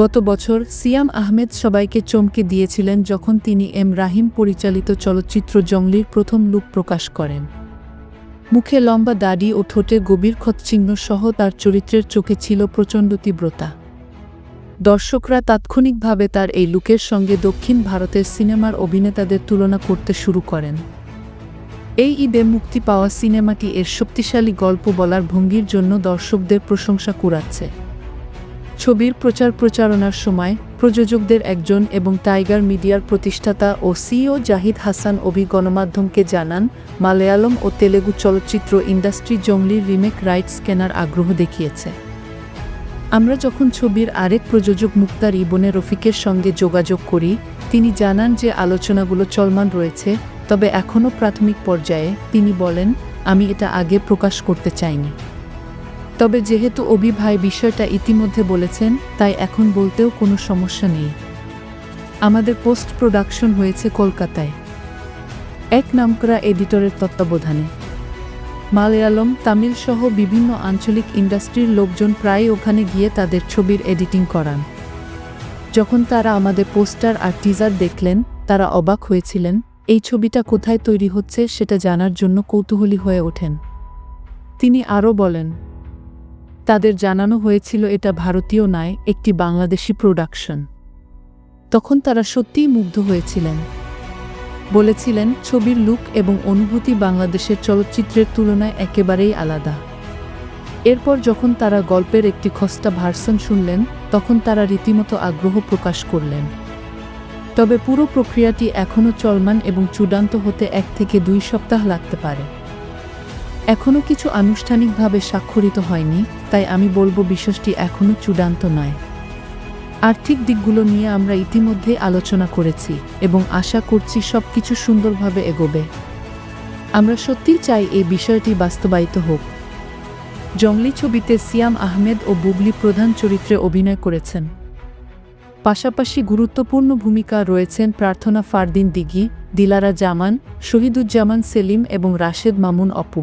গত বছর সিয়াম আহমেদ সবাইকে চমকে দিয়েছিলেন যখন তিনি এম রাহিম পরিচালিত চলচ্চিত্র জংলির প্রথম লুক প্রকাশ করেন। মুখে লম্বা দাড়ি ও ঠোঁটে গভীর ক্ষতচিহ্ন সহ তার চরিত্রের চোখে ছিল প্রচণ্ড তীব্রতা। দর্শকরা তাৎক্ষণিকভাবে তার এই লুকের সঙ্গে দক্ষিণ ভারতের সিনেমার অভিনেতাদের তুলনা করতে শুরু করেন। এই ঈদে মুক্তি পাওয়া সিনেমাটি এর শক্তিশালী গল্প বলার ভঙ্গির জন্য দর্শকদের প্রশংসা কুড়াচ্ছে। ছবির প্রচার প্রচারণার সময় প্রযোজকদের একজন এবং টাইগার মিডিয়ার প্রতিষ্ঠাতা ও সিও জাহিদ হাসান অভি গণমাধ্যমকে জানান, মালয়ালম ও তেলেগু চলচ্চিত্র ইন্ডাস্ট্রি জংলির রিমেক রাইটস কেনার আগ্রহ দেখিয়েছে। আমরা যখন ছবির আরেক প্রযোজক মুক্তার ইবনে রফিকের সঙ্গে যোগাযোগ করি, তিনি জানান যে আলোচনাগুলো চলমান রয়েছে, তবে এখনও প্রাথমিক পর্যায়ে তিনি বলেন, আমি এটা আগে প্রকাশ করতে চাইনি। তবে যেহেতু অভি ভাই বিষয়টা ইতিমধ্যে বলেছেন, তাই এখন বলতেও কোনো সমস্যা নেই। আমাদের পোস্ট প্রোডাকশন হয়েছে কলকাতায়। এক নামকরা এডিটরের তত্ত্বাবধানে। মালয়ালম তামিল সহ বিভিন্ন আঞ্চলিক ইন্ডাস্ট্রির লোকজন প্রায় ওখানে গিয়ে তাদের ছবির এডিটিং করান। যখন তারা আমাদের পোস্টার আর টিজার দেখলেন, তারা অবাক হয়েছিলেন, এই ছবিটা কোথায় তৈরি হচ্ছে সেটা জানার জন্য কৌতূহলী হয়ে ওঠেন। তিনি আরও বলেন তাদের জানানো হয়েছিল এটা ভারতীয় নয়, একটি বাংলাদেশি প্রোডাকশন তখন তারা সত্যিই মুগ্ধ হয়েছিলেন। বলেছিলেন, ছবির লুক এবং অনুভূতি বাংলাদেশের চলচ্চিত্রের তুলনায় একেবারেই আলাদা। এরপর যখন তারা গল্পের একটি খস্তা ভার্সন শুনলেন, তখন তারা রীতিমতো আগ্রহ প্রকাশ করলেন। তবে পুরো প্রক্রিয়াটি এখনও চলমান এবং চূড়ান্ত হতে এক থেকে দুই সপ্তাহ লাগতে পারে। এখনও কিছু আনুষ্ঠানিকভাবে স্বাক্ষরিত হয়নি, তাই আমি বলব বিষয়টি এখনও চূড়ান্ত নয়। আর্থিক দিকগুলো নিয়ে আমরা ইতিমধ্যে আলোচনা করেছি এবং আশা করছি সব কিছু সুন্দরভাবে এগোবে। আমরা সত্যিই চাই এই বিষয়টি বাস্তবায়িত হোক। জংলি ছবিতে সিয়াম আহমেদ ও বুবলি প্রধান চরিত্রে অভিনয় করেছেন। পাশাপাশি গুরুত্বপূর্ণ ভূমিকা রয়েছেন প্রার্থনা ফারদিন দিঘি, দিলারা জামান, শহীদুজ্জামান সেলিম এবং রাশেদ মামুন অপু।